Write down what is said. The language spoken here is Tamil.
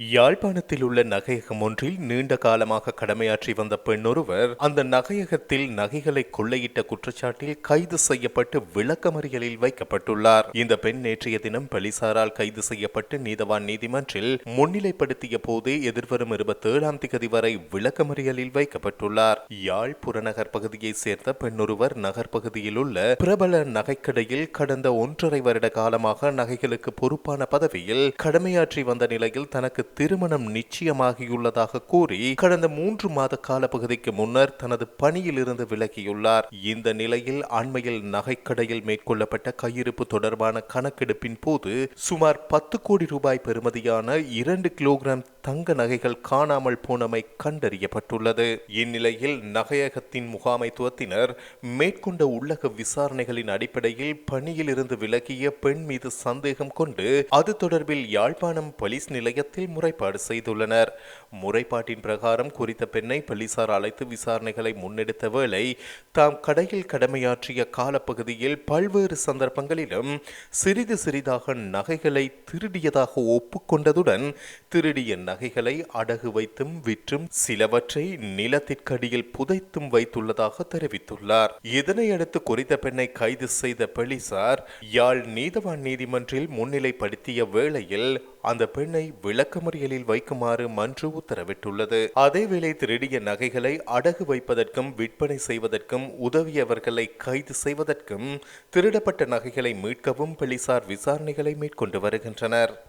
யாழ்ப்பாணத்தில் உள்ள நகையகம் ஒன்றில் நீண்ட காலமாக கடமையாற்றி வந்த பெண்ணொருவர் அந்த நகையகத்தில் நகைகளை கொள்ளையிட்ட குற்றச்சாட்டில் கைது செய்யப்பட்டு விளக்கமறியலில் வைக்கப்பட்டுள்ளார். இந்த பெண் நேற்றைய தினம் போலீசாரால் கைது செய்யப்பட்டு நீதவான் நீதிமன்றில் முன்னிலைப்படுத்திய போதே எதிர்வரும் இருபத்தேழாம் திகதி வரை விளக்கமறியலில் வைக்கப்பட்டுள்ளார். யாழ் புறநகர் பகுதியைச் சேர்ந்த பெண்ணொருவர் நகர் பகுதியில் உள்ள பிரபல நகைக்கடையில் கடந்த ஒன்றரை வருட காலமாக நகைகளுக்கு பொறுப்பான பதவியில் கடமையாற்றி வந்த நிலையில் தனக்கு திருமணம் நிச்சயமாகியுள்ளதாக கூறி கடந்த மூன்று மாத காலப்பகுதிக்கு முன்னர் தனது பணியில் இருந்து விலகியுள்ளார். இந்த நிலையில் அண்மையில் நகைக்கடையில் மேற்கொள்ளப்பட்ட கையிருப்பு தொடர்பான கணக்கெடுப்பின் போது சுமார் பத்து கோடி ரூபாய் பெறுமதியான இரண்டு கிலோகிராம் தங்க நகைகள் காணாமல் போனமை கண்டறியப்பட்டுள்ளது. இந்நிலையில் நகையகத்தின் முகாமைத்துவத்தினர் மேற்கொண்ட உள்ளக விசாரணைகளின் அடிப்படையில் பணியில் இருந்து விலகிய பெண் மீது சந்தேகம் கொண்டு அது தொடர்பில் யாழ்ப்பாணம் போலீஸ் நிலையத்தில் முறைப்பாடு செய்துள்ளனர். முறைப்பாட்டின் பிரகாரம் குறித்த பெண்ணை போலீசார் அழைத்து விசாரணைகளை முன்னெடுத்த வேளை தாம் கடையில் கடமையாற்றிய காலப்பகுதியில் பல்வேறு சந்தர்ப்பங்களிலும் சிறிது சிறிதாக நகைகளை திருடியதாக ஒப்புக்கொண்டதுடன் திருடிய நகைகளை அடகு வைத்தும் விற்றும் சிலவற்றை நிலத்திற்கடியில் புதைத்தும் வைத்துள்ளதாக தெரிவித்துள்ளார். இதனையடுத்து குறித்த பெண்ணை கைது செய்த போலீசார் யாழ் நீதவான் நீதிமன்றில் முன்னிலைப்படுத்திய வேளையில் அந்த பெண்ணை விளக்கமறியலில் வைக்குமாறு மன்று உத்தரவிட்டுள்ளது. அதேவேளை திருடிய நகைகளை அடகு வைப்பதற்கும் விற்பனை செய்வதற்கும் உதவியவர்களை கைது செய்வதற்கும் திருடப்பட்ட நகைகளை மீட்கவும் போலீசார் விசாரணைகளை மேற்கொண்டு வருகின்றனர்.